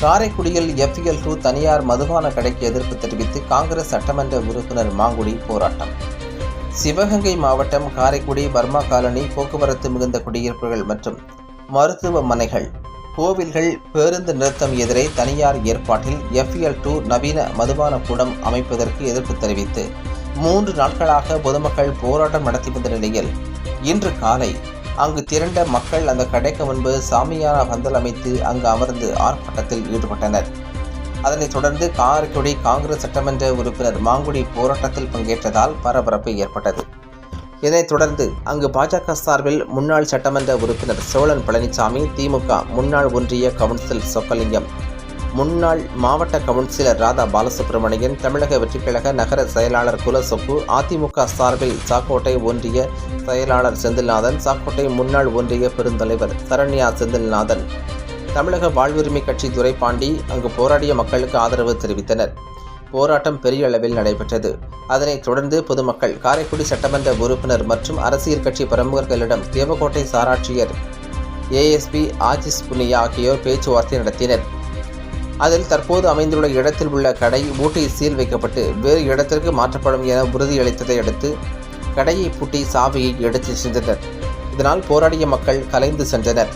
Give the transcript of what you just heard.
காரைக்குடியில் எஃப்இஎல் டூ தனியார் மதுபான கடைக்கு எதிர்ப்பு தெரிவித்து காங்கிரஸ் சட்டமன்ற உறுப்பினர் மாங்குடி போராட்டம். சிவகங்கை மாவட்டம் காரைக்குடி பர்மா காலனி போக்குவரத்து மிகுந்த குடியிருப்புகள் மற்றும் மருத்துவமனைகள். கோவில்கள் பேருந்து நிறுத்தம் எதிரே தனியார் ஏற்பாட்டில் எஃப்இஎல் டூ நவீன மதுபான கூடம் அமைப்பதற்கு எதிர்ப்பு தெரிவித்து மூன்று நாட்களாக பொதுமக்கள் போராட்டம் நடத்தி வந்த நிலையில் இன்று காலை அங்கு திரண்ட மக்கள் அந்த கடைக்கு முன்பு சாமியான பந்தல் அமைத்து அங்கு அமர்ந்து ஆர்ப்பாட்டத்தில் ஈடுபட்டனர். அதனைத் தொடர்ந்து காரைக்குடி காங்கிரஸ் சட்டமன்ற உறுப்பினர் மாங்குடி போராட்டத்தில் பங்கேற்றதால் பரபரப்பு ஏற்பட்டது. இதனைத் தொடர்ந்து அங்கு பாஜக சார்பில் முன்னாள் சட்டமன்ற உறுப்பினர் சோழன் பழனிசாமி திமுக முன்னாள் ஒன்றிய கவுன்சில் சொக்கலிங்கம் முன்னாள் மாவட்ட கவுன்சிலர் ராதா பாலசுப்ரமணியன் தமிழக வெற்றிக்கழக நகர செயலாளர் குலசொப்பு அதிமுக சார்பில் சாக்கோட்டை ஒன்றிய செயலாளர் செந்தில்நாதன் சாக்கோட்டை முன்னாள் ஒன்றிய பெருந்தலைவர் சரண்யா செந்தில்நாதன் தமிழக வாழ்வுரிமை கட்சி துரைபாண்டி அங்கு போராடிய மக்களுக்கு ஆதரவு தெரிவித்தனர். போராட்டம் பெரிய அளவில் நடைபெற்றது. அதனைத் தொடர்ந்து பொதுமக்கள் காரைக்குடி சட்டமன்ற உறுப்பினர் மற்றும் அரசியல் கட்சி பிரமுகர்களிடம் தேவக்கோட்டை சாராட்சியர் ஏஎஸ்பி ஆஜிஸ் புனியா ஆகியோர் பேச்சுவார்த்தை நடத்தினர். அதில் தற்போது அமைந்துள்ள இடத்தில் உள்ள கடை பூட்டி சீல் வைக்கப்பட்டு வேறு இடத்திற்கு மாற்றப்படும் என உறுதியளித்ததை அடுத்து கடையை பூட்டி சாவியை எடுத்து சென்றனர். இதனால் போராடிய மக்கள் கலைந்து சென்றனர்.